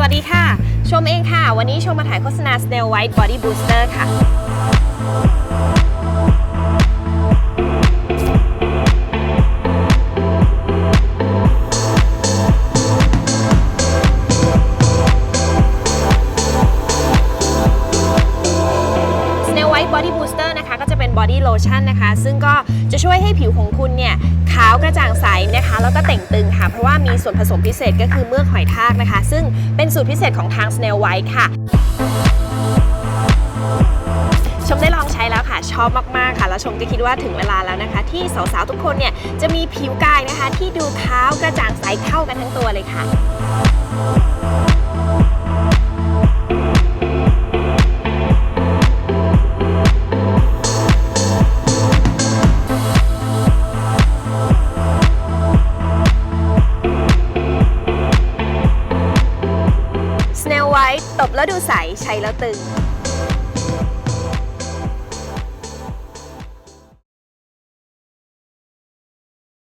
สวัสดีค่ะ ชมเองค่ะ วันนี้ชมมาถ่ายโฆษณา Snail White Body Booster ค่ะ Snail White Body Booster นะคะ ก็จะเป็น Body Lotion นะคะ ซึ่งก็จะช่วยให้ผิวของคุณเนี่ย ขาวกระจ่างใสนะคะ แล้วก็เต่งตึง ราะว่ามีส่วนผสมพิเศษก็คือเมือกหอยทากนะคะ ซึ่งเป็นสูตรพิเศษของทาง Snail White ค่ะ ชมได้ลองใช้แล้วค่ะ ชอบมากๆค่ะ แล้วชมก็คิดว่าถึงเวลาแล้วนะคะ ที่สาวๆทุกคนเนี่ยจะมีผิวกายนะคะ ที่ดูขาวกระจ่างใสเข้ากันทั้งตัวเลยค่ะ ตบแล้วดูใส ใช้แล้วตึง